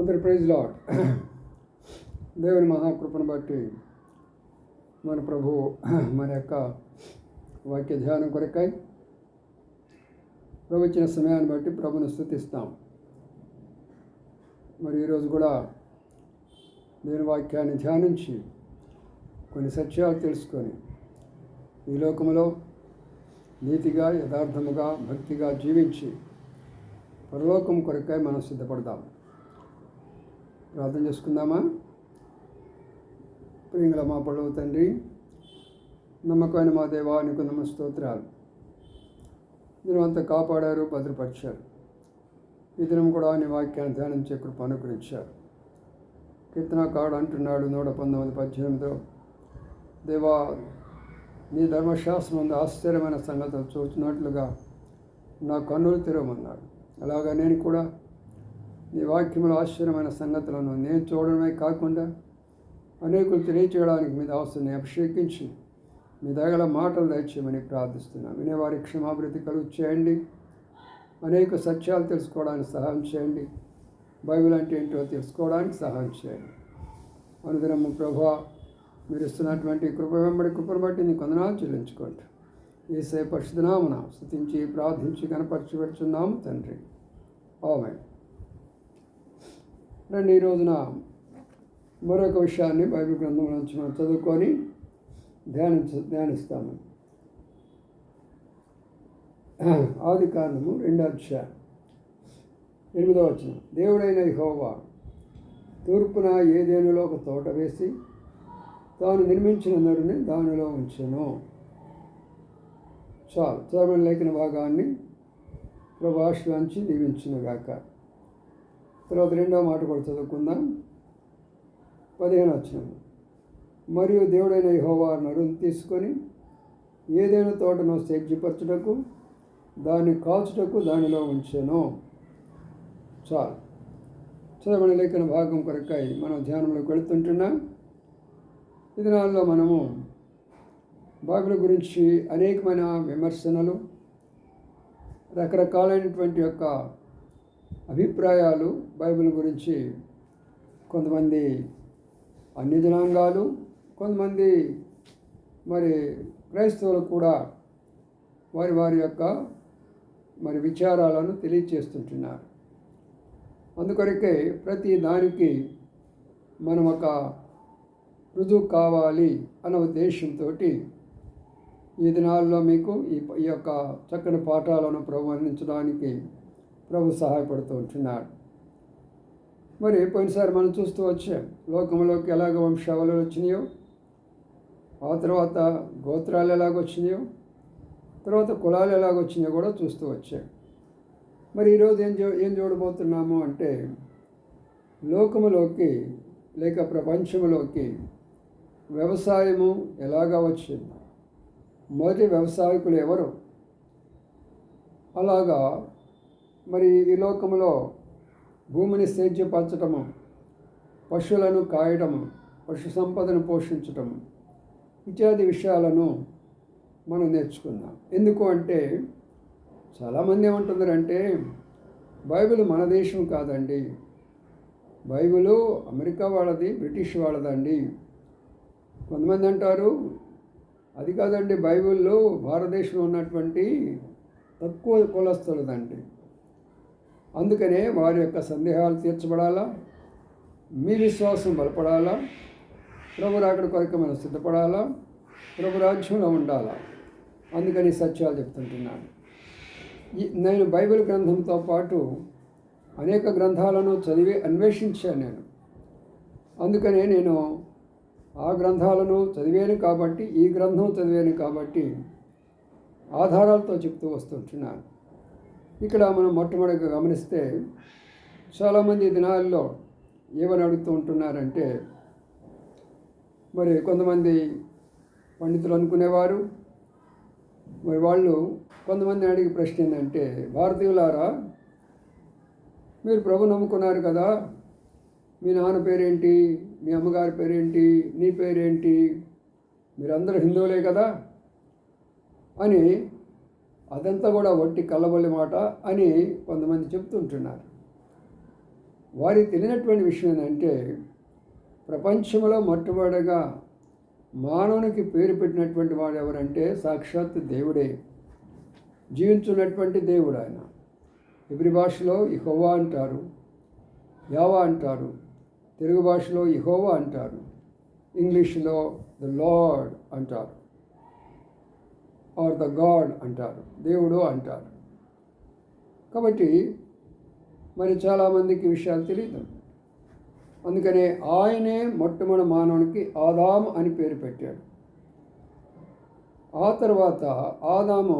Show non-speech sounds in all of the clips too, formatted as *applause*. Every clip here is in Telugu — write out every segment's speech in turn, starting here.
అందరి ప్రైజ్ లాడ్ దేవుని మహాకృపను బట్టి మన ప్రభు మన యొక్క వాక్య ధ్యానం కొరకై ప్రభు ఇచ్చిన సమయాన్ని బట్టి ప్రభుని స్థుతిస్తాం. మరి ఈరోజు కూడా దేవుని వాక్యాన్ని ధ్యానించి కొన్ని సత్యాలు తెలుసుకొని ఈ లోకములో నీతిగా యథార్థముగా భక్తిగా జీవించి పరలోకం కొరకై మనం సిద్ధపడదాం. ప్రార్థన చేసుకుందామా? ప్రియంగల మా పడవ తండ్రి నమ్మకమైన మా దేవా నీకు నమ్మ స్తోత్రాలు. మీరు అంత కాపాడారు భద్రపరిచారు. ఈ దినం కూడా నీ వాక్యాన్ని ధ్యానించే కృప అనుగ్రహించారు. కీర్తనకాడు అంటున్నాడు నూట పంతొమ్మిది పద్దెనిమిదిలో. దేవా నీ ధర్మశాస్త్రం ఉంది ఆశ్చర్యమైన సంగతులు చూచినట్లుగా నా కన్నులు తెరవమన్నాడు. అలాగా నేను కూడా నీ వాక్యంలో ఆశ్చర్యమైన సంగతులను నేను చూడడమే కాకుండా అనేకులు తెలియచేయడానికి మీ అవసరం అభిషేకించి మీ దగ్గర మాటలు దయచేయమని ప్రార్థిస్తున్నాను. వినేవారి క్షమాభివృద్ధి కలుగు చేయండి. అనేక సత్యాలు తెలుసుకోవడానికి సహాయం చేయండి. బైబిల్ అంటే ఏంటో తెలుసుకోవడానికి సహాయం చేయండి. అనుదినము ప్రభా మీరు ఇస్తున్నటువంటి కృప వెంబడి కృపను బట్టి నీ కొందనాలు చెల్లించుకోండి. ఈసే పరిశుధనామన స్థుతించి ప్రార్థించి కనపరిచి పెడుచున్నాము తండ్రి. ఆమె రండి ఈ రోజున మరొక విషయాన్ని బైబిల్ గ్రంథం నుంచి మనం చదువుకొని ధ్యానించ ధ్యానిస్తాము. ఆది కారణము రెండో అధ్యాయం. ఎనిమిదో వచ్చిన దేవుడైన యెహోవా తూర్పున ఏదేనులో ఒక తోట వేసి తాను నిర్మించిన నరుని దానిలో ఉంచెను. చాలు. చదవని లేఖన భాగాన్ని ప్రభాషలోంచి దీవించునుగాక. తర్వాత రెండో మాట కూడా చదువుకుందాం. పదిహేను వచ్చిన మరియు దేవుడైన యహోవా నరుని తీసుకొని ఏదైనా తోటను సేద్యపరచుటకు దాన్ని కాల్చుటకు దానిలో ఉంచాను. చాలు. చదవని లేఖన భాగం కొరకై మనం ధ్యానంలోకి వెళుతుంటున్నాం. ఈ దినాల్లో మనము బైబిల్ గురించి అనేకమైన విమర్శనలు రకరకాలైనటువంటి యొక్క అభిప్రాయాలు బైబిల్ గురించి కొంతమంది అన్ని జనాంగాలు కొంతమంది మరి క్రైస్తవులు కూడా వారి వారి యొక్క మరి విచారాలను తెలియచేస్తుంటున్నారు. అందుకొరకే ప్రతి దానికి మనం ఒక రుజువు కావాలి అన్న ఉద్దేశంతో ఈ దినాల్లో మీకు ఈ యొక్క చక్కని పాఠాలను ప్రవర్తించడానికి ప్రభు సహాయపడుతూ ఉంటున్నాడు. మరి పోయినసారి మనం చూస్తూ వచ్చాం లోకంలోకి ఎలాగ వంశావళులు వచ్చినాయో ఆ తర్వాత గోత్రాలు ఎలాగొచ్చినాయో తర్వాత కులాలు ఎలాగొచ్చినాయో కూడా చూస్తూ వచ్చాం. మరి ఈరోజు ఏం చూ ఏం చూడబోతున్నాము అంటే లోకములోకి లేక ప్రపంచంలోకి వ్యవసాయము ఎలాగా వచ్చింది. మొదటి వ్యవసాయకులు ఎవరు? అలాగా మరి ఈ లోకంలో భూమిని సేద్యపరచటము పశువులను కాయడము పశు సంపదను పోషించటము ఇత్యాది విషయాలను మనం నేర్చుకుందాం. ఎందుకు అంటే చాలామంది ఏమంటున్నారంటే బైబిల్ మన దేశం కాదండి. బైబిలు అమెరికా వాళ్ళది బ్రిటిష్ వాళ్ళదండి. కొంతమంది అంటారు అది కాదండి బైబిల్లో భారతదేశంలో ఉన్నటువంటి తక్కువ కులస్తులదండి. అందుకనే వారి యొక్క సందేహాలు తీర్చబడాలా? మీ విశ్వాసం బలపడాలా? ప్రభు రాకడ కొరకు మనం సిద్ధపడాలా? ప్రభు రాజ్యంలో ఉండాలా? అందుకని సత్యాలు చెప్తుంటున్నాను. ఈ నేను బైబిల్ గ్రంథంతో పాటు అనేక గ్రంథాలను చదివి అన్వేషించాను నేను. అందుకనే నేను ఆ గ్రంథాలను చదివాను కాబట్టి ఈ గ్రంథం చదివాను కాబట్టి ఆధారాలతో చెప్తూ వస్తుంటున్నాను. ఇక్కడ మనం మొట్టమొదటిగా గమనిస్తే చాలామంది దినాల్లో ఏమని అడుగుతూ ఉంటున్నారంటే మరి కొంతమంది పండితులు అనుకునేవారు మరి వాళ్ళు కొంతమంది అడిగే ప్రశ్న ఏంటంటే భారతీయులారా మీరు ప్రభు నమ్ముకున్నారు కదా మీ నాన్న పేరేంటి మీ అమ్మగారి పేరేంటి నీ పేరేంటి మీరందరూ హిందువులే కదా అని అదంతా కూడా వట్టి కళ్ళబొల్లి మాట అని కొంతమంది చెప్తుంటున్నారు. వారికి తెలియనటువంటి విషయం ఏంటంటే ప్రపంచంలో మొట్టమొదటిగా మానవునికి పేరు పెట్టినటువంటి వాడు ఎవరంటే సాక్షాత్ దేవుడే. జీవించున్నటువంటి దేవుడు ఆయన. ఇబ్రి భాషలో ఇహోవా అంటారు యావా అంటారు తెలుగు భాషలో ఇహోవా అంటారు ఇంగ్లీష్లో ద లార్డ్ అంటారు. ఆర్ ద గాడ్ అంటారు దేవుడు అంటారు. కాబట్టి మరి చాలామందికి విషయాలు తెలియదు అందుకనే ఆయనే మొట్టమొదటి మానవునికి ఆదాము అని పేరు పెట్టాడు. ఆ తర్వాత ఆదాము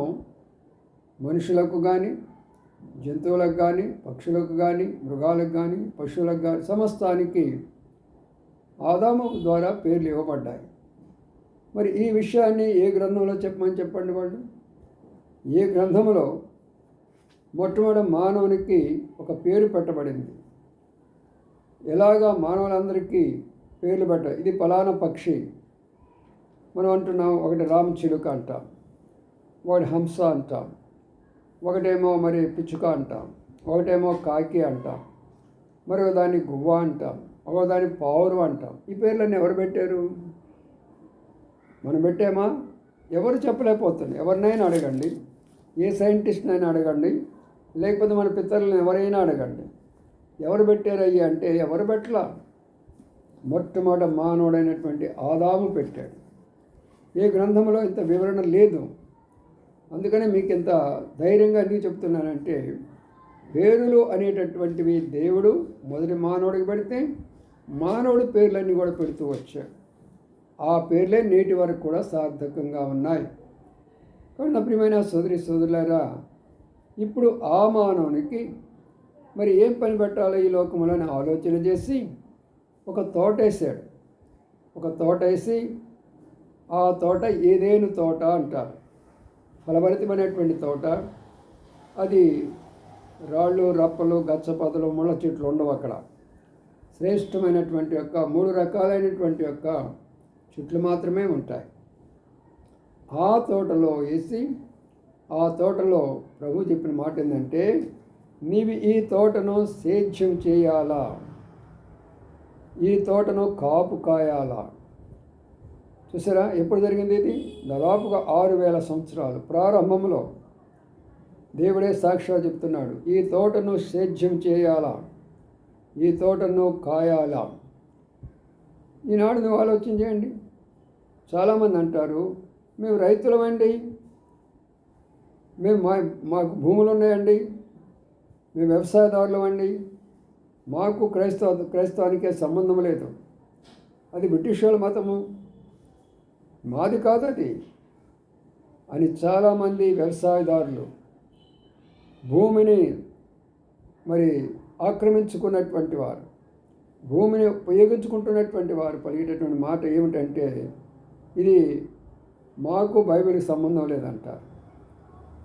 మనుషులకు కానీ జంతువులకు కానీ పక్షులకు కానీ మృగాలకు కానీ పశువులకు కానీ సమస్తానికి ఆదాము ద్వారా పేర్లు ఇవ్వబడ్డాయి. మరి ఈ విషయాన్ని ఏ గ్రంథంలో చెప్పమని చెప్పండి వాళ్ళు? ఏ గ్రంథంలో మొట్టమొదటి మానవునికి ఒక పేరు పెట్టబడింది? ఎలాగా మానవులందరికీ పేర్లు పెట్ట ఇది ఫలానా పక్షి. మనం అంటున్నాం ఒకటి రామచిలుక అంటాం ఒకటి హంస అంటాం ఒకటేమో మరి పిచ్చుక అంటాం ఒకటేమో కాకి అంటాం మరో దాన్ని గువ్వ అంటాం ఒక దాన్ని పావురు అంటాం. ఈ పేర్లన్నీ ఎవరు పెట్టారు? మనం పెట్టామా? ఎవరు చెప్పలేకపోతుంది. ఎవరినైనా అడగండి. ఏ సైంటిస్ట్నైనా అడగండి. లేకపోతే మన పితరులను ఎవరైనా అడగండి. ఎవరు పెట్టారయ్యా అంటే ఎవరు పెట్టలా? మొట్టమొదట మానవుడైనటువంటి ఆదాము పెట్టాడు. ఏ గ్రంథంలో ఇంత వివరణ లేదు. అందుకనే మీకు ఇంత ధైర్యంగా ఎందుకు చెప్తున్నానంటే పేరులు అనేటటువంటివి దేవుడు మొదటి మానవుడికి పెడితే మానవుడి పేర్లన్నీ కూడా పెడుతూ వచ్చాడు. ఆ పేర్లే నేటి వరకు కూడా సార్థకంగా ఉన్నాయి. కాబట్టి నా ప్రియమైన సోదరి సోదరులారా ఇప్పుడు ఆ మానవునికి మరి ఏం పని పెట్టాలో ఈ లోకంలో అని ఆలోచన చేసి ఒక తోట వేసాడు. ఒక తోట వేసి ఆ తోట ఏదేను తోట అంటారు. ఫలభరితమైనటువంటి తోట. అది రాళ్ళు రప్పలు గచ్చపదలు ముళ్ళ చెట్లు ఉండవు అక్కడ. శ్రేష్టమైనటువంటి యొక్క మూడు రకాలైనటువంటి యొక్క చెట్లు మాత్రమే ఉంటాయి. ఆ తోటలో వేసి ఆ తోటలో ప్రభు చెప్పిన మాట ఏంటంటే నీవి ఈ తోటను సేద్యం చేయాలా? ఈ తోటను కాపు కాయాలా? చూసారా ఎప్పుడు జరిగింది ఇది? దాదాపుగా ఆరు వేల సంవత్సరాలు ప్రారంభంలో దేవుడే సాక్షిగా చెప్తున్నాడు ఈ తోటను సేద్యం చేయాలా? ఈ తోటను కాయాలా? ఈనాడు నువ్వు ఆలోచన చేయండి. చాలామంది అంటారు మేము రైతులమండి. మేము మా మాకు భూములు ఉన్నాయండి మేము వ్యవసాయదారులమండి. మాకు క్రైస్తవ క్రైస్తవానికే సంబంధం లేదు. అది బ్రిటిష్ వాళ్ళ మతము. మాది కాదు అది అని చాలామంది వ్యవసాయదారులు భూమిని మరి ఆక్రమించుకున్నటువంటి వారు భూమిని ఉపయోగించుకుంటున్నటువంటి వారు పలిగేటటువంటి మాట ఏమిటంటే ఇది మాకు బైబిల్కి సంబంధం లేదంటారు.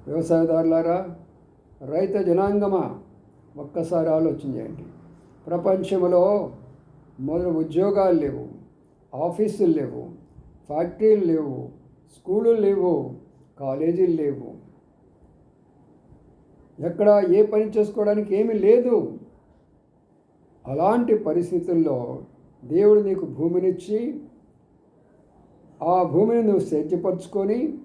వ్యవసాయదారులారా రైత జనాంగమా? ఒక్కసారి ఆలోచన చేయండి. ప్రపంచంలో మొదలు ఉద్యోగాలు లేవు ఆఫీసులు లేవు ఫ్యాక్టరీలు లేవు స్కూళ్ళు లేవు కాలేజీలు లేవు. ఎక్కడ ఏ పని చేసుకోవడానికి ఏమీ లేదు. అలాంటి పరిస్థితుల్లో దేవుడు నీకు భూమినిచ్చి ఆ భూమిని నువ్వు సేద్యపరుచుకొని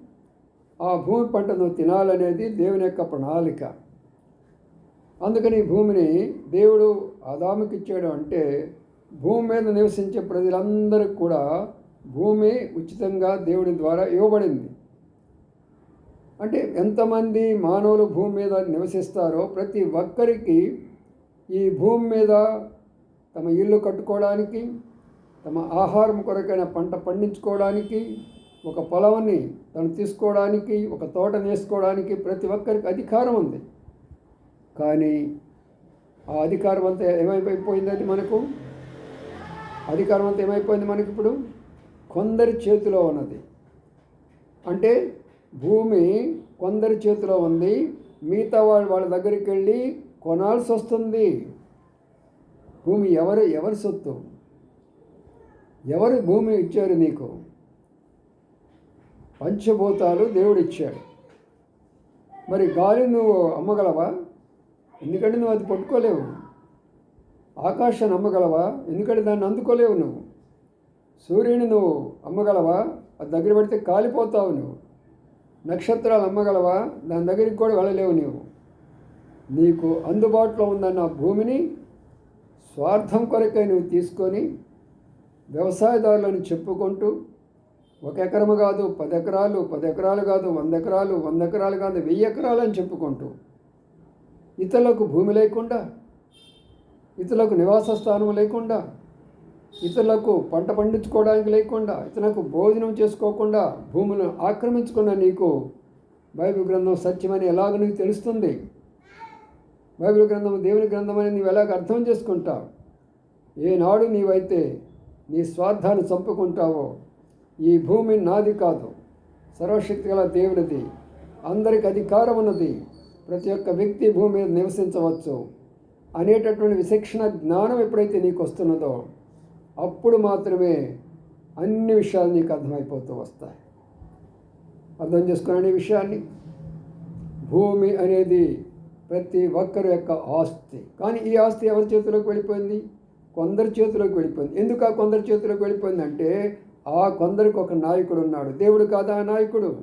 ఆ భూమి పంట నువ్వు తినాలనేది దేవుని యొక్క ప్రణాళిక. అందుకని భూమిని దేవుడు ఆదాముకి ఇచ్చాడు అంటే భూమి మీద నివసించే ప్రజలందరికీ కూడా భూమి ఉచితంగా దేవుడి ద్వారా ఇవ్వబడింది. అంటే ఎంతమంది మానవులు భూమి మీద నివసిస్తారో ప్రతి ఒక్కరికి ఈ భూమి మీద తమ ఇల్లు కట్టుకోవడానికి తమ ఆహారం కొరకైన పంట పండించుకోవడానికి ఒక పొలాన్ని తను తీసుకోవడానికి ఒక తోట వేసుకోవడానికి ప్రతి ఒక్కరికి అధికారం ఉంది. కానీ ఆ అధికారం అంతా ఏమైపోయింది అది మనకు? అధికారం అంతా ఏమైపోయింది మనకి ఇప్పుడు? కొందరి చేతిలో ఉన్నది. అంటే భూమి కొందరి చేతిలో ఉంది మిగతా వాళ్ళు వాళ్ళ దగ్గరికి వెళ్ళి కొనాల్సి వస్తుంది భూమి ఎవరు ఎవరి సొత్తు? ఎవరు భూమి ఇచ్చారు నీకు? పంచభూతాలు దేవుడు ఇచ్చాడు. మరి గాలి నువ్వు అమ్మగలవా? ఎందుకంటే నువ్వు అది పట్టుకోలేవు. ఆకాశాన్ని అమ్మగలవా? ఎందుకంటే దాన్ని అందుకోలేవు నువ్వు. సూర్యుని నువ్వు అమ్మగలవా? అది దగ్గర పెడితే కాలిపోతావు నువ్వు. నక్షత్రాలు అమ్మగలవా? దాని దగ్గరికి కూడా వెళ్ళలేవు నీవు. నీకు అందుబాటులో ఉందన్న భూమిని స్వార్థం కొరకై నువ్వు తీసుకొని వ్యవసాయదారులను చెప్పుకుంటూ ఒక ఎకరము కాదు పది ఎకరాలు పది ఎకరాలు కాదు వంద ఎకరాలు వంద ఎకరాలు కాదు వెయ్యి ఎకరాలు అని చెప్పుకుంటూ ఇతరులకు భూమి లేకుండా ఇతరులకు నివాస స్థానం లేకుండా ఇతరులకు పంట పండించుకోవడానికి లేకుండా ఇతరులకు భోజనం చేసుకోకుండా భూములను ఆక్రమించుకున్న నీకు బైబిల్ గ్రంథం సత్యమని ఎలాగ నీకు తెలుస్తుంది. బైబిల్ గ్రంథం దేవుని గ్రంథం అని నీవు ఎలాగ అర్థం చేసుకుంటావు? ఏనాడు నీవైతే నీ స్వార్థాన్ని చంపుకుంటావో? ఈ భూమి నాది కాదు. సర్వశక్తి గల దేవునిది. అందరికి అధికారం ఉన్నది. ప్రతి ఒక్క వ్యక్తి భూమి మీద నివసించవచ్చు. అనేటటువంటి విశిక్షణ జ్ఞానం ఎప్పుడైతే నీకు వస్తున్నదో అప్పుడు మాత్రమే అన్ని విషయాలు నీకు అర్థమైపోతూ వస్తాయి. అర్థం చేసుకున్నాను ఈ విషయాన్ని? భూమి అనేది ప్రతి ఒక్కరి యొక్క ఆస్తి. కానీ ఈ ఆస్తి ఎవరి చేతిలోకి వెళ్ళిపోయింది? కొందరి చేతిలోకి వెళ్ళిపోయింది. ఎందుకు ఆ కొందరి చేతిలోకి వెళ్ళిపోయింది అంటే ఆ కొందరికి ఒక నాయకుడు ఉన్నాడు. దేవుడు కాదా ఆ నాయకుడు?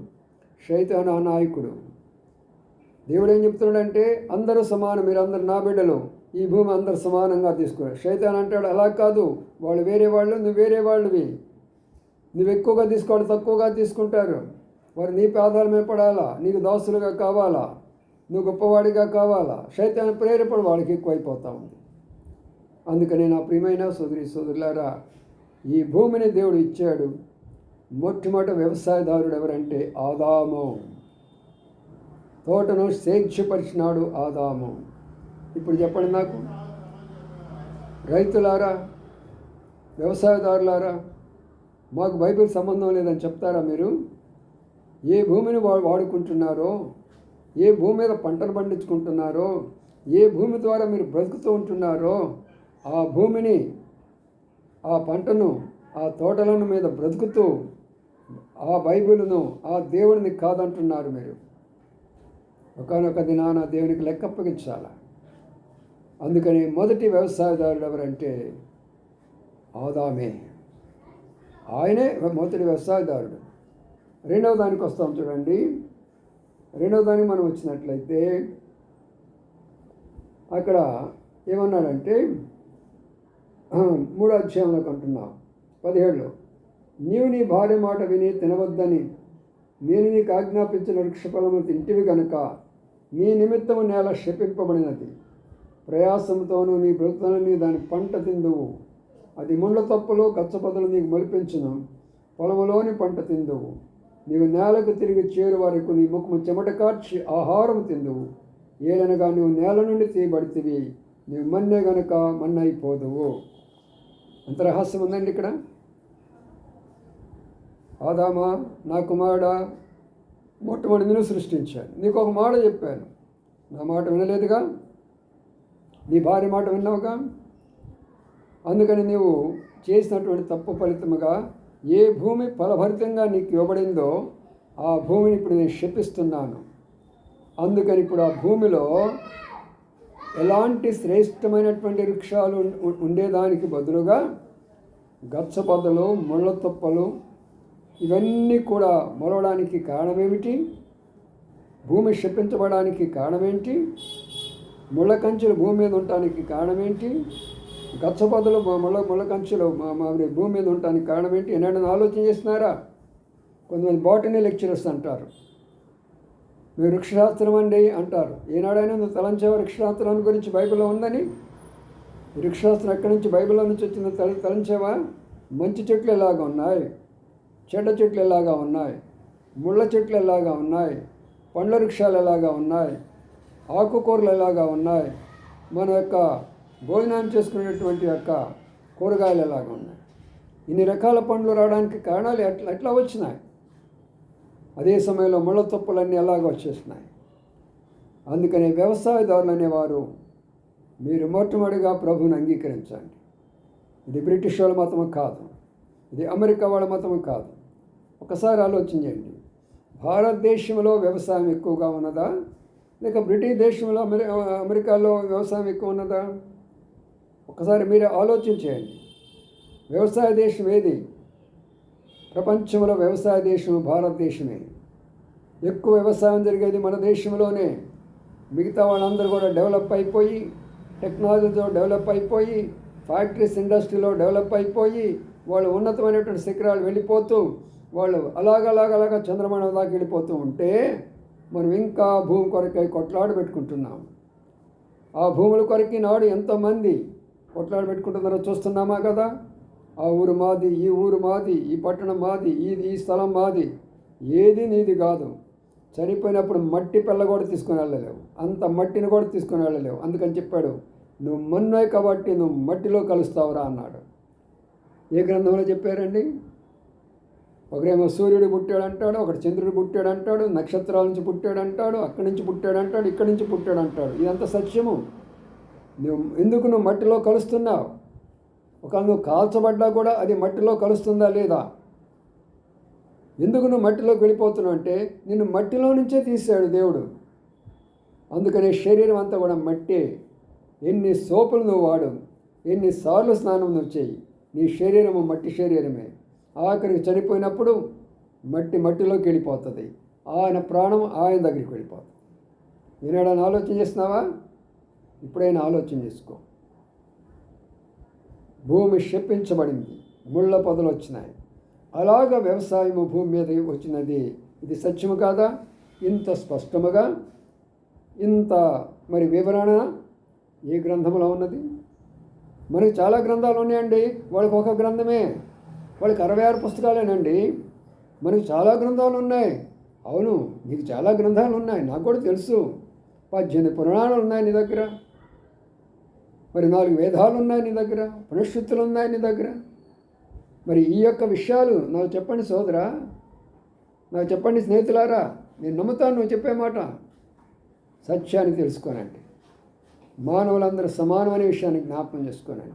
శైతాను ఆ నాయకుడు. దేవుడు ఏం చెప్తున్నాడంటే అందరూ సమానం మీరు అందరు నా బిడ్డలు. ఈ భూమి అందరు సమానంగా తీసుకున్నారు. శైతాన్ అంటాడు అలా కాదు. వాళ్ళు వేరే వాళ్ళు నువ్వు వేరే వాళ్ళవి. నువ్వు ఎక్కువగా తీసుకోవాలి తక్కువగా తీసుకుంటారు. వారు నీ పాదాలమే పడాలా? నీకు దాసులుగా కావాలా? నువ్వు గొప్పవాడిగా కావాలా? శైతాన్ని ప్రేరేపణ వాళ్ళకి ఎక్కువైపోతూ ఉంది. అందుకని నా ప్రియమైన సోదరి సోదరులారా ఈ భూమిని దేవుడు ఇచ్చాడు. మొట్టమొదటి వ్యవసాయదారుడు ఎవరంటే ఆదాము. తోటను సేక్షపరిచినాడు ఆదాము. ఇప్పుడు చెప్పండి నాకు. రైతులారా వ్యవసాయదారులారా మాకు బైబిల్ సంబంధం లేదని చెప్తారా మీరు? ఏ భూమిని వా వాడుకుంటున్నారో ఏ భూమి మీద పంటలు పండించుకుంటున్నారో ఏ భూమి ద్వారా మీరు బ్రతుకుతూ ఉంటున్నారో ఆ భూమిని ఆ పంటను ఆ తోటలను మీద బ్రతుకుతూ ఆ బైబిల్ను ఆ దేవుడిని కాదంటున్నారు మీరు. ఒకనొక దినాన దేవునికి లెక్క అప్పగించాల. అందుకని మొదటి వ్యవసాయదారుడు ఎవరంటే ఆదామే. ఆయనే మొదటి వ్యవసాయదారుడు. రెండవ దానికి వస్తాం చూడండి. రెండవ దానికి మనం వచ్చినట్లయితే అక్కడ ఏమన్నాడంటే *clears throat* మూడో అధ్యాయంలోకి అంటున్నాం. పదిహేడులో నీవు నీ భార్య మాట విని తినవద్దని నేను నీకు ఆజ్ఞాపించిన వృక్షఫలము తింటివి గనుక నీ నిమిత్తము నేల శపింపబడినది. ప్రయాసంతోనూ నీ బ్రతుకుని దాని పంట తిందువు. అది ముళ్ళ తప్పులు గచ్చపదలు నీకు మొలిపించును పొలములోని పంట తిందువు. నీవు నేలకు తిరిగి చేరు వరకు నీ ముఖము చెమట కార్చి ఆహారం తిందువు. ఏలనగా నువ్వు నేల నుండి తీయబడితివి నీవు మన్నే గనుక మన్నైపోదువు. ఎంత రహస్యం ఉందండి ఇక్కడ? ఆదామా నా కుమారుడా మొట్టమొదటి నేను సృష్టించాను. నీకు ఒక మాట చెప్పాను. నా మాట వినలేదుగా? నీ భార్య మాట విన్నావుగా? అందుకని నీవు చేసినటువంటి తప్పు ఫలితముగా ఏ భూమి ఫలభరితంగా నీకు ఇవ్వబడిందో ఆ భూమిని ఇప్పుడు నేను శపిస్తున్నాను. అందుకని ఇప్పుడు ఆ భూమిలో ఎలాంటి శ్రేష్టమైనటువంటి వృక్షాలు ఉండేదానికి బదులుగా గచ్చబొద్దలు ముళ్ళ తుప్పలు ఇవన్నీ కూడా మొలవడానికి కారణమేమిటి? భూమి శపించబడానికి కారణమేంటి? ముళ్ళ కంచెలు భూమి మీద ఉండటానికి కారణమేంటి? గచ్చబొద్దలు మా ముళ్ళ ముళ్ళ కంచెలు మా- మా భూమి మీద ఉండటానికి కారణమేంటి? ఎన్నైనా ఆలోచన చేస్తున్నారా? కొంతమంది బాటనీ లెక్చరర్స్ అంటారు. వృక్షశాస్త్రం అండి అంటారు. ఏనాడైనా నువ్వు తలంచే గురించి బైబిల్లో ఉందని? వృక్షశాస్త్రం ఎక్కడి నుంచి? బైబిల్లో నుంచి వచ్చిందో తల తలంచేవా? మంచి చెట్లు ఎలాగా ఉన్నాయి? చెడ్డ చెట్లు ఎలాగా ఉన్నాయి? ముళ్ళ చెట్లు ఎలాగా ఉన్నాయి? పండ్ల వృక్షాలు ఎలాగా ఉన్నాయి? ఆకుకూరలు ఎలాగా ఉన్నాయి? మన యొక్క భోజనం చేసుకునేటువంటి యొక్క కూరగాయలు ఎలాగా ఉన్నాయి? ఇన్ని రకాల పండ్లు రావడానికి కారణాలు ఎట్లా ఎట్లా వచ్చినాయి? అదే సమయంలో ముళ్ళ తుప్పలన్నీ ఎలాగ వచ్చేసినాయి. అందుకని వ్యవసాయదారులు అనేవారు మీరు మొట్టమొదటిగా ప్రభుని అంగీకరించండి. ఇది బ్రిటిష్ వాళ్ళ మతం కాదు ఇది అమెరికా వాళ్ళ మతం కాదు. ఒకసారి ఆలోచించండి భారతదేశంలో వ్యవసాయం ఎక్కువగా ఉన్నదా? లేక బ్రిటిష్ దేశంలో అమెరి అమెరికాలో వ్యవసాయం ఎక్కువ ఉన్నదా? ఒకసారి మీరే ఆలోచించేయండి వ్యవసాయ దేశం ఏది? ప్రపంచంలో వ్యవసాయ దేశం భారతదేశమే. ఎక్కువ వ్యవసాయం జరిగేది మన దేశంలోనే. మిగతా వాళ్ళందరూ కూడా డెవలప్ అయిపోయి టెక్నాలజీతో డెవలప్ అయిపోయి ఫ్యాక్టరీస్ ఇండస్ట్రీలో డెవలప్ అయిపోయి వాళ్ళు ఉన్నతమైనటువంటి శిఖరాలు వెళ్ళిపోతూ వాళ్ళు అలాగలాగలాగా చంద్రమండలం దాకా వెళ్ళిపోతూ ఉంటే మనం ఇంకా భూమి కొరకై కొట్లాడు పెట్టుకుంటున్నాం. ఆ భూముల కొరకి నాడు ఎంతోమంది కొట్లాడు పెట్టుకుంటున్నారో చూస్తున్నామా కదా? ఆ ఊరు మాది ఈ ఊరు మాది ఈ పట్టణం మాది ఈ ఈ స్థలం మాది. ఏది నీది కాదు. చనిపోయినప్పుడు మట్టి పిల్ల కూడా తీసుకుని వెళ్ళలేవు. అంత మట్టిని కూడా తీసుకుని వెళ్ళలేవు. అందుకని చెప్పాడు నువ్వు మన్నే కాబట్టి నువ్వు మట్టిలో కలుస్తావురా అన్నాడు. ఏ గ్రంథంలో చెప్పారండి? ఒకరేమో సూర్యుడు పుట్టాడు అంటాడు ఒకటి చంద్రుడు పుట్టాడు అంటాడు నక్షత్రాల నుంచి పుట్టాడు అంటాడు అక్కడి నుంచి పుట్టాడు అంటాడు ఇక్కడి నుంచి పుట్టాడు అంటాడు ఇదంతా సత్యము. నువ్వు ఎందుకు నువ్వు మట్టిలో కలుస్తున్నావు? ఒక నువ్వు కాల్చబడ్డా కూడా అది మట్టిలో కలుస్తుందా లేదా? ఎందుకు నువ్వు మట్టిలోకి వెళ్ళిపోతున్నావు అంటే నిన్ను మట్టిలో నుంచే తీశాడు దేవుడు. అందుకనే శరీరం అంతా కూడా మట్టే. ఎన్ని సోపులు నువ్వు వాడు ఎన్నిసార్లు స్నానం నువ్వు చేయి నీ శరీరము మట్టి శరీరమే. ఆఖరికి చనిపోయినప్పుడు మట్టి మట్టిలోకి వెళ్ళిపోతుంది. ఆయన ప్రాణం ఆయన దగ్గరికి వెళ్ళిపోతుంది. ఈనాడని ఆలోచన చేస్తున్నావా? ఇప్పుడైనా ఆలోచన చేసుకో. భూమి శపించబడింది. ముళ్ళ పొదలు వచ్చినాయి అలాగ వ్యవసాయము భూమి మీద వచ్చినది. ఇది సత్యము కాదా? ఇంత స్పష్టముగా? ఇంత మరి వివరణ? ఏ గ్రంథంలో ఉన్నది? మనకి చాలా గ్రంథాలు ఉన్నాయండి. వాళ్ళకి ఒక గ్రంథమే. వాళ్ళకి అరవై ఆరు పుస్తకాలేనండి. మనకి చాలా గ్రంథాలు ఉన్నాయి. అవును నీకు చాలా గ్రంథాలు ఉన్నాయి. నాకు కూడా తెలుసు. పద్దెనిమిది పురాణాలు ఉన్నాయి నీ దగ్గర. మరి నాలుగు వేదాలు ఉన్నాయి నీ దగ్గర పునశ్రుతులు ఉన్నాయి నీ దగ్గర. మరి ఈ యొక్క విషయాలు నాకు చెప్పండి సోదరా. నాకు చెప్పండి స్నేహితులారా నేను నమ్ముతాను నువ్వు చెప్పే మాట. సత్యాన్ని తెలుసుకోనండి. మానవులందరూ సమానం అనే విషయాన్ని జ్ఞాపకం చేసుకోనండి.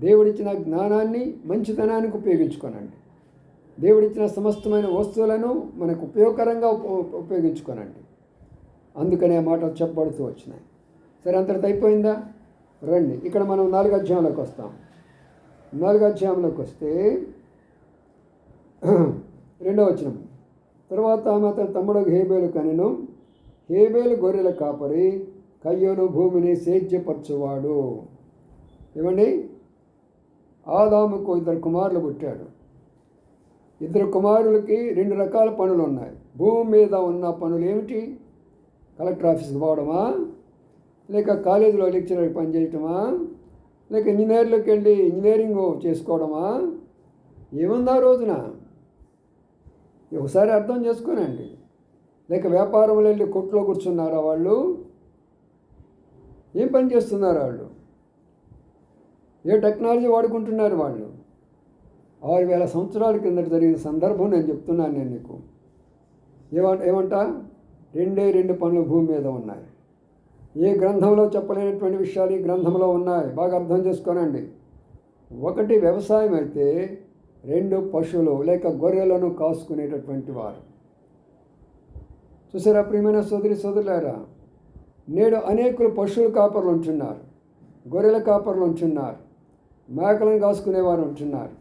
దేవుడిచ్చిన జ్ఞానాన్ని మంచితనానికి ఉపయోగించుకోనండి. దేవుడిచ్చిన సమస్తమైన వస్తువులను మనకు ఉపయోగకరంగా ఉప- ఉపయోగించుకోనండి. అందుకనే ఆ మాటలు చెప్పబడుతూ వచ్చినాయి. సరే అంతటి అయిపోయిందా? రండి. ఇక్కడ మనం నాలుగు అధ్యాయంలోకి వస్తాం. నాలుగు అధ్యాయంలోకి వస్తే రెండవ వచనం. తర్వాత ఆమె అతని తమ్ముడు హేబేలు కనెను హేబేలు గొర్రెల కాపరి కయ్యోను భూమిని సేద్యపరచువాడు. ఏమండి? ఆదాముకు ఇద్దరు కుమారులు పుట్టాడు. ఇద్దరు కుమారులకి రెండు రకాల పనులు ఉన్నాయి. భూమి మీద ఉన్న పనులు ఏమిటి? కలెక్టర్ ఆఫీస్కి పోవడమా? లేక కాలేజీలో లెక్చరర్ పనిచేయటమా లేక ఇంజనీర్లోకి వెళ్ళి ఇంజనీరింగ్ చేసుకోవడమా? ఏముంది ఆ రోజున? ఒకసారి అర్థం చేసుకోనండి. లేక వ్యాపారంలో వెళ్ళి కొట్లో కూర్చున్నారా వాళ్ళు? ఏం పని చేస్తున్నారు వాళ్ళు? ఏ టెక్నాలజీ వాడుకుంటున్నారు వాళ్ళు? ఆరు వేల సంవత్సరాల కిందట జరిగిన సందర్భం నేను చెప్తున్నాను నేను నీకు ఏమంట ఏమంట? రెండే రెండు పనులు భూమి మీద ఉన్నాయి. ఏ గ్రంథంలో చెప్పలేనటువంటి విషయాలు ఈ గ్రంథంలో ఉన్నాయి? బాగా అర్థం చేసుకోనండి. ఒకటి వ్యవసాయం అయితే రెండు పశువులు లేక గొర్రెలను కాసుకునేటటువంటి వారు. చూసారా ప్రియమైన సోదరి సోదరులారా? నేడు అనేకులు పశువుల కాపర్లు ఉంటున్నారు గొర్రెల కాపర్లు ఉంటున్నారు మేకలను కాసుకునేవారు ఉంటున్నారు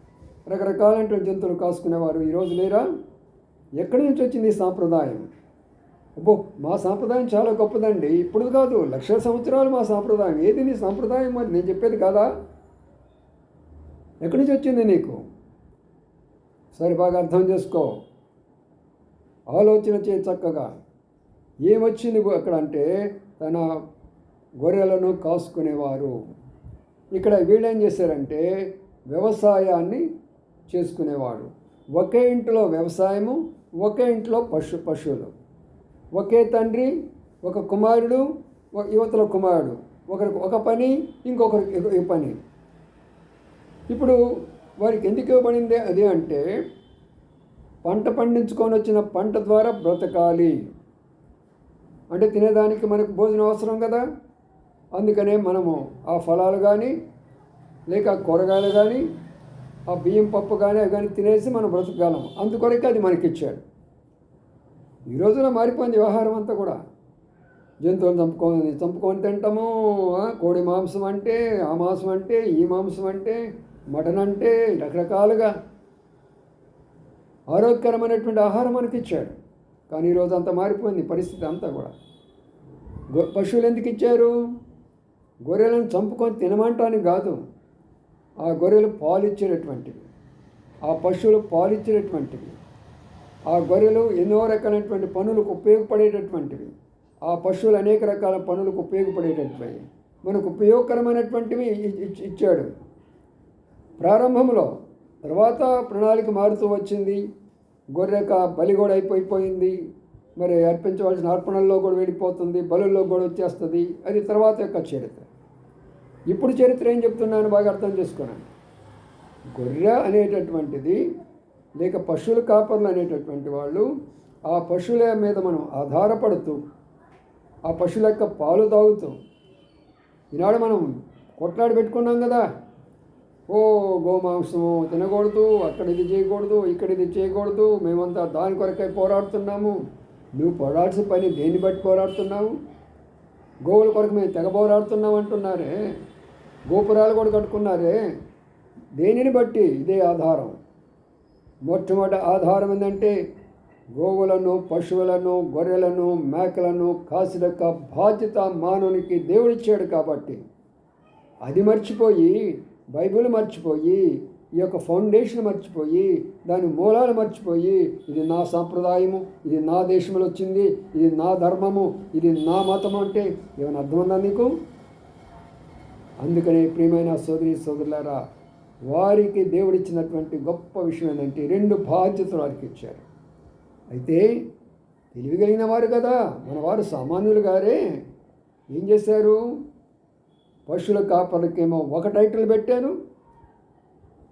రకరకాలైనటువంటి జంతువులు కాసుకునేవారు. ఈరోజు లేరా? ఎక్కడి నుంచి వచ్చింది ఈ సాంప్రదాయం? అబ్బో మా సాంప్రదాయం చాలా గొప్పదండి. ఇప్పుడు కాదు లక్షల సంవత్సరాలు మా సాంప్రదాయం. ఏది నీ సాంప్రదాయం మరి? నేను చెప్పేది కాదా? ఎక్కడి నుంచి వచ్చింది నీకు? సరే బాగా అర్థం చేసుకో. ఆలోచన చేయి చక్కగా. ఏమొచ్చింది అక్కడ అంటే తన గొర్రెలను కాసుకునేవారు. ఇక్కడ వీళ్ళేం చేశారంటే వ్యవసాయాన్ని చేసుకునేవాడు ఒకే ఇంట్లో వ్యవసాయము ఒకే ఇంట్లో పశు పశువులు ఒకే తండ్రి ఒక కుమారుడు ఒక యువతల కుమారుడు. ఒకరికి ఒక పని ఇంకొకరికి పని. ఇప్పుడు వారికి ఎందుకు ఇవ్వబడింది అది అంటే పంట పండించుకొని వచ్చిన పంట ద్వారా బ్రతకాలి. అంటే తినేదానికి మనకు భోజనం అవసరం కదా? అందుకనే మనము ఆ ఫలాలు కానీ లేక కూరగాయలు కానీ ఆ బియ్యం పప్పు కానీ అవి కానీ తినేసి మనం బ్రతకగలం అందుకొరకే అది మనకిచ్చాడు. ఈ రోజున మారిపోయింది వ్యవహారం అంతా కూడా. జంతువులు చంపుకొని చంపుకొని తింటాము కోడి మాంసం అంటే ఆ మాంసం అంటే ఈ మాంసం అంటే మటన్ అంటే రకరకాలుగా ఆరోగ్యకరమైనటువంటి ఆహారం మనకి ఇచ్చాడు. కానీ ఈరోజు అంతా మారిపోయింది పరిస్థితి అంతా కూడా. గొ- పశువులు ఎందుకు ఇచ్చారు? గొర్రెలను చంపుకొని తినమంటానికి కాదు. ఆ గొర్రెలు పాలిచ్చేటటువంటివి. ఆ పశువులు పాలిచ్చేటటువంటివి. ఆ గొర్రెలు ఎన్నో రకాలైనటువంటి పనులకు ఉపయోగపడేటటువంటివి. ఆ పశువులు అనేక రకాల పనులకు ఉపయోగపడేటటువంటివి. మనకు ఉపయోగకరమైనటువంటివి ఇచ్చాడు. ప్రారంభంలో తర్వాత ప్రణాళిక మారుతూ వచ్చింది. గొర్రెక బలి కూడా అయిపోయిపోయింది. మరి అర్పించవలసిన అర్పణల్లో కూడా వెళ్ళిపోతుంది. బలుల్లో కూడా వచ్చేస్తుంది. అది తర్వాత యొక్క చరిత్ర. ఇప్పుడు చరిత్ర ఏం చెప్తున్నాను బాగా అర్థం చేసుకున్నాను గొర్రె అనేటటువంటిది లేక పశువుల కాపర్లు అనేటటువంటి వాళ్ళు ఆ పశువుల మీద మనం ఆధారపడుతూ ఆ పశువుల యొక్క పాలు తాగుతూ ఈనాడు మనం కొట్లాడి పెట్టుకున్నాం కదా. ఓ గోమాంసము తినకూడదు అక్కడ ఇది చేయకూడదు ఇక్కడ ఇది చేయకూడదు మేమంతా దాని కొరకై పోరాడుతున్నాము. నువ్వు పోరాడాల్సిన పని దేన్ని బట్టి పోరాడుతున్నావు? గోవుల కొరకు మేము తెగ పోరాడుతున్నాం అంటున్నారే. గోపురాలు కూడా కట్టుకున్నారే. దేనిని బట్టి? ఇదే ఆధారం. మొట్టమొదటి ఆధారం ఏంటంటే గోవులను పశువులను గొర్రెలను మేకలను కాసిన యొక్క బాధ్యత మానవునికి దేవుడిచ్చాడు కాబట్టి అది మర్చిపోయి బైబిల్ మర్చిపోయి ఈ యొక్క ఫౌండేషన్ మర్చిపోయి దాని మూలాలు మర్చిపోయి ఇది నా సాంప్రదాయము ఇది నా దేశంలో వచ్చింది ఇది నా ధర్మము ఇది నా మతము అంటే ఏమైనా అర్థం ఉందా నీకు? అందుకనే ప్రియమైన సోదరి సోదరులారా వారికి దేవుడిచ్చినటువంటి గొప్ప విషయం ఏంటంటే రెండు బాధ్యతలు వారికి ఇచ్చారు అయితే తెలివిగలిగిన వారు కదా. మన వారు సామాన్యులు గారే. ఏం చేశారు? పశువుల కాపర్లకేమో ఒక టైటిల్ పెట్టారు.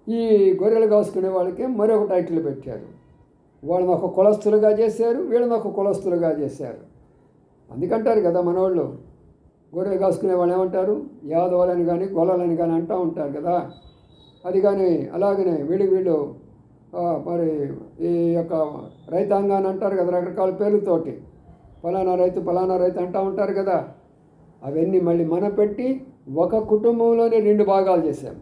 ఈ గొర్రెలు కాసుకునే వాళ్ళకి మరొక టైటిల్ పెట్టారు. వాళ్ళని ఒక కులస్తులుగా చేశారు వీళ్ళని ఒక కులస్తులుగా చేశారు. అందుకంటారు కదా మనవాళ్ళు గొర్రెలు కాసుకునే వాళ్ళు ఏమంటారు యాదవులని కానీ గొల్లలని కానీ అంటూ ఉంటారు కదా. అది కానీ అలాగనే వీళ్ళు వీళ్ళు మరి ఈ యొక్క రైతాంగాన్ని అంటారు కదా రకరకాల పేర్లతోటి. ఫలానా రైతు ఫలానా రైతు అంటూ ఉంటారు కదా. అవన్నీ మళ్ళీ మన పెట్టి ఒక కుటుంబంలోనే రెండు భాగాలు చేశాము.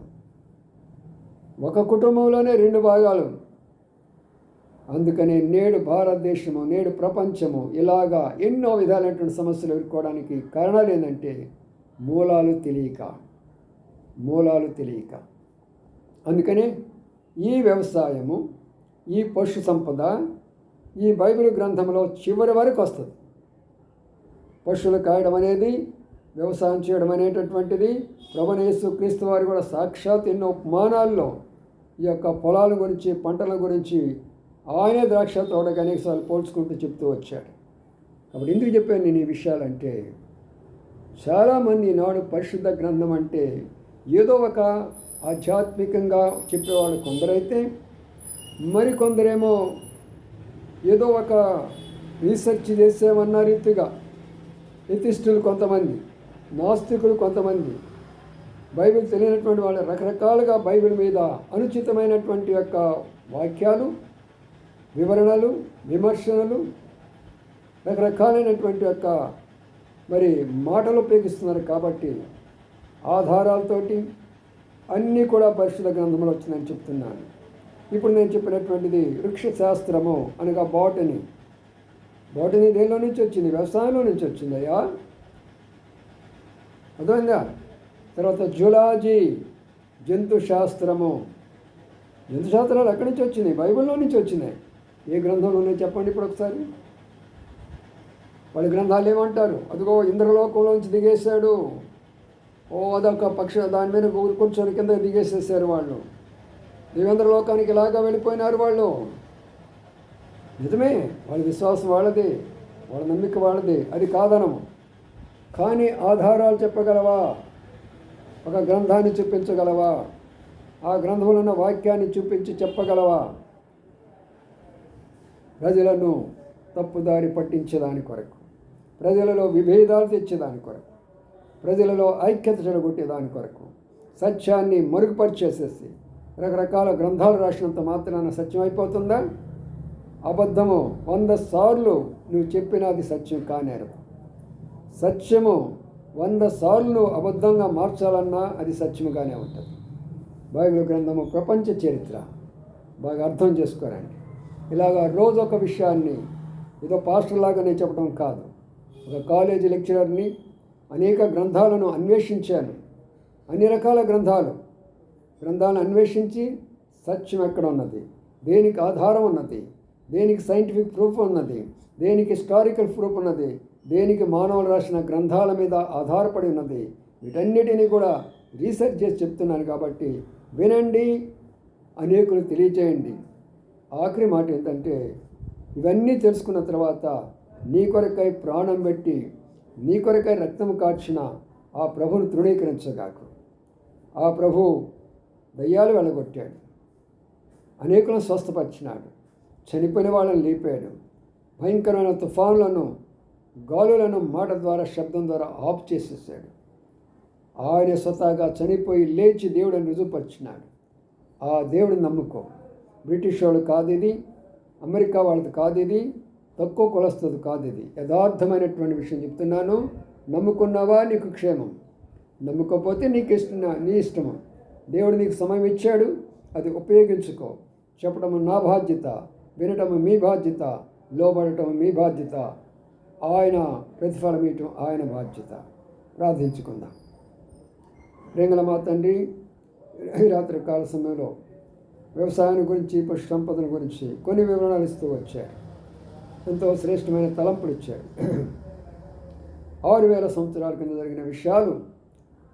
ఒక కుటుంబంలోనే రెండు భాగాలు. అందుకనే నేడు భారతదేశము నేడు ప్రపంచము ఇలాగా ఎన్నో విధాలైనటువంటి సమస్యలు ఎదుర్కోవడానికి కారణాలు ఏంటంటే మూలాలు తెలియక మూలాలు తెలియక. అందుకనే ఈ వ్యవసాయము ఈ పశు సంపద ఈ బైబిల్ గ్రంథంలో చివరి వరకు వస్తుంది. పశువులు కాయడం అనేది వ్యవసాయం చేయడం అనేటటువంటిది ప్రభనేసు క్రీస్తు వారు కూడా సాక్షాత్ ఎన్నో ఉపమానాల్లో ఈ యొక్క పొలాల గురించి పంటల గురించి ఆయనే ద్రాక్ష తోటకి అనేకసార్లు పోల్చుకుంటూ చెప్తూ వచ్చాడు. కాబట్టి ఎందుకు చెప్పాను నేను ఈ విషయాలంటే చాలామంది నాడు పరిశుద్ధ గ్రంథం అంటే ఏదో ఒక ఆధ్యాత్మికంగా చెప్పేవాళ్ళు కొందరైతే మరికొందరేమో ఏదో ఒక రీసెర్చ్ చేసేమన్న రీతిగా ఎథిస్టులు కొంతమంది నాస్తికులు కొంతమంది బైబిల్ తెలియనటువంటి వాళ్ళు రకరకాలుగా బైబిల్ మీద అనుచితమైనటువంటి యొక్క వాక్యాలు వివరణలు విమర్శనలు రకరకాలైనటువంటి యొక్క మరి మాటలు ఉపయోగిస్తున్నారు కాబట్టి ఆధారాలతోటి అన్నీ కూడా పరిశుద్ధ గ్రంథంలో వచ్చిందని చెప్తున్నాను. ఇప్పుడు నేను చెప్పినటువంటిది వృక్ష శాస్త్రము అనగా బాటనీ. బాటనీ దేనిలో నుంచి వచ్చింది? వ్యవసాయంలో నుంచి వచ్చింది అయ్యా. అర్థమైందా? తర్వాత జులాజీ జంతు శాస్త్రము జంతు శాస్త్రాలు ఎక్కడి నుంచి వచ్చినాయి? బైబిల్లో నుంచి వచ్చినాయి. ఏ గ్రంథంలో ఉన్నాయి చెప్పండి ఇప్పుడు ఒకసారి. వాళ్ళ గ్రంథాలు ఏమంటారు? అదిగో ఇంద్రలోకంలోంచి దిగేశాడు. ఓ అదొక పక్ష. దాని మీద కూర్చొని కింద దిగేసేసారు వాళ్ళు. దేవేంద్ర లోకానికి ఇలాగా వెళ్ళిపోయినారు వాళ్ళు. నిజమే వాళ్ళ విశ్వాసం వాళ్ళది వాళ్ళ నమ్మిక వాళ్ళది. అది కాదనము. కానీ ఆధారాలు చెప్పగలవా? ఒక గ్రంథాన్ని చూపించగలవా? ఆ గ్రంథంలో ఉన్న వాక్యాన్ని చూపించి చెప్పగలవా? ప్రజలను తప్పుదారి పట్టించేదాని కొరకు ప్రజలలో విభేదాలు తెచ్చేదాని కొరకు. ప్రజలలో ఐక్యత చెడగొట్టేదాని కొరకు సత్యాన్ని మరుగుపరిచేసేసి రకరకాల గ్రంథాలు రాసినంత మాత్రాన సత్యం అయిపోతుందా? అబద్ధము వంద సార్లు నువ్వు చెప్పినది సత్యం కానేరు సత్యము వంద సార్లు అబద్ధంగా మార్చాలన్నా అది సత్యముగానే ఉంటుంది. బైబిల్ గ్రంథము ప్రపంచ చరిత్ర. బాగా అర్థం చేసుకోరండి. ఇలాగా రోజు ఒక విషయాన్ని ఏదో పాస్టర్ లాగానే చెప్పడం కాదు. ఒక కాలేజీ లెక్చరర్ని అనేక గ్రంథాలను అన్వేషించాను. అన్ని రకాల గ్రంథాలు. గ్రంథాలను అన్వేషించి సత్యం ఎక్కడ ఉన్నది? దేనికి ఆధారం ఉన్నది? దేనికి సైంటిఫిక్ ప్రూఫ్ ఉన్నది? దేనికి హిస్టారికల్ ప్రూఫ్ ఉన్నది? దేనికి మానవులు రాసిన గ్రంథాల మీద ఆధారపడి ఉన్నది? వీటన్నిటినీ కూడా రీసెర్చ్ చేసి చెప్తున్నాను కాబట్టి వినండి అనేకులు తెలియచేయండి. ఆఖరి మాట ఏంటంటే ఇవన్నీ తెలుసుకున్న తర్వాత నీ కొరకై ప్రాణం పెట్టి నీ కొరకై రక్తం కార్చిన ఆ ప్రభువును తృణీకరించగాకు. ఆ ప్రభు దయ్యాలు వెళ్ళగొట్టాడు. అనేకులను స్వస్థపరిచినాడు. చనిపోయిన వాళ్ళని లేపాడు. భయంకరమైన తుఫానులను గాలులను మాట ద్వారా శబ్దం ద్వారా ఆఫ్ చేసేసాడు. ఆయన స్వతహాగా చనిపోయి లేచి దేవుడిని రుజుపరిచినాడు ఆ దేవుడిని నమ్ముకో. బ్రిటిష్ వాళ్ళు కాదు ఇది అమెరికా వాళ్ళది కాదు ఇది తక్కువ కొలస్తుంది కాదు ఇది. యథార్థమైనటువంటి విషయం చెప్తున్నాను. నమ్ముకున్నావా? నీకు క్షేమం. నమ్ముకోకపోతే నీకు ఇష్టం నీ ఇష్టము. దేవుడు నీకు సమయం ఇచ్చాడు. అది ఉపయోగించుకో. చెప్పడము నా బాధ్యత. వినటం మీ బాధ్యత. లోబడటం మీ బాధ్యత. ఆయన ప్రతిఫలం ఇవ్వటం ఆయన బాధ్యత. ప్రార్థించుకుందాం. రేంగల మా తండ్రి రాత్రి కాల సమయంలో వ్యవసాయం గురించి పశు సంపదల గురించి కొన్ని వివరణలు ఇస్తూ వచ్చారు. ఎంతో శ్రేష్టమైన తలంపులు ఇచ్చారు ఆరు వేల సంవత్సరాల కింద జరిగిన విషయాలు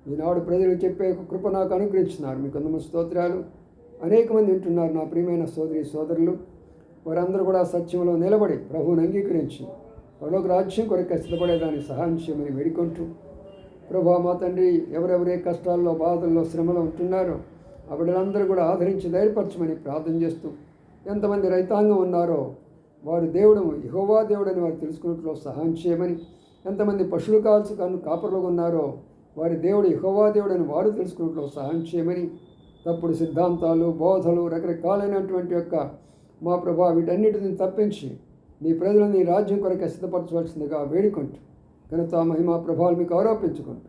ఈనాడు ప్రజలు చెప్పే కృప నాకు అనుగ్రహించినారు. మీకు అందమైన స్తోత్రాలు. అనేక మంది వింటున్నారు నా ప్రియమైన సోదరి సోదరులు. వారందరూ కూడా సత్యంలో నిలబడి ప్రభువుని అంగీకరించి పరలోక రాజ్యం కొరకు సిద్ధపడేదానికి సహాయం చేయమని వేడుకుంటూ ప్రభా మా తండ్రి ఎవరెవరే కష్టాల్లో బాధల్లో శ్రమలో ఉంటున్నారో ఆ కూడా ఆదరించి ధైర్యపరచమని ప్రార్థన చేస్తూ ఎంతమంది రైతాంగం ఉన్నారో వారు దేవుడు యహోవా దేవుడని వారు తెలుసుకున్నట్లో సహాయం చేయమని. ఎంతమంది పశువులు కాల్చి కన్ను కాపర్లో ఉన్నారో వారి దేవుడు యహోవా దేవుడని వారు తెలుసుకున్నట్లో సహాయం చేయమని. తప్పుడు సిద్ధాంతాలు బోధలు రకరకాలైనటువంటి యొక్క మా ప్రభా వీటన్నిటిని తప్పించి నీ ప్రజలను నీ రాజ్యం కొరకు సిద్ధపరచవలసిందిగా వేడుకుంటూ ఘనత మహిమా ప్రభావాలు మీకు ఆరోపించుకుంటూ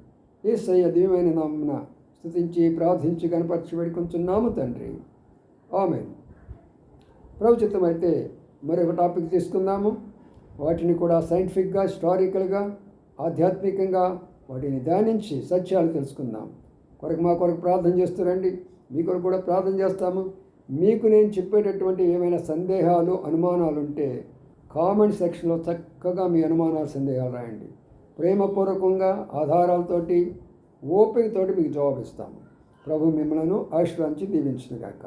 ఈ సయ్య దివ్యమైన నామున స్థుతించి ప్రార్థించి కనపరిచి వేడుకుంటున్నాము తండ్రి. ఆమె ప్రభుచితమైతే మరొక టాపిక్ తీసుకుందాము. వాటిని కూడా సైంటిఫిక్గా హిస్టారికల్గా ఆధ్యాత్మికంగా వాటిని ధ్యానించి సత్యాలు తెలుసుకుందాం. కొరకు మా కొరకు ప్రార్థన చేస్తురండి మీ కొరకు కూడా ప్రార్థన చేస్తాము. మీకు నేను చెప్పేటటువంటి ఏమైనా సందేహాలు అనుమానాలు ఉంటే కామెంట్ సెక్షన్లో చక్కగా మీ అనుమానాలు సందేహాలు రాయండి. ప్రేమపూర్వకంగా ఆధారాలతోటి ఓపికతోటి మీకు జవాబిస్తాము. ప్రభు మిమ్మలను ఆశ్రయించి దీవించుగాక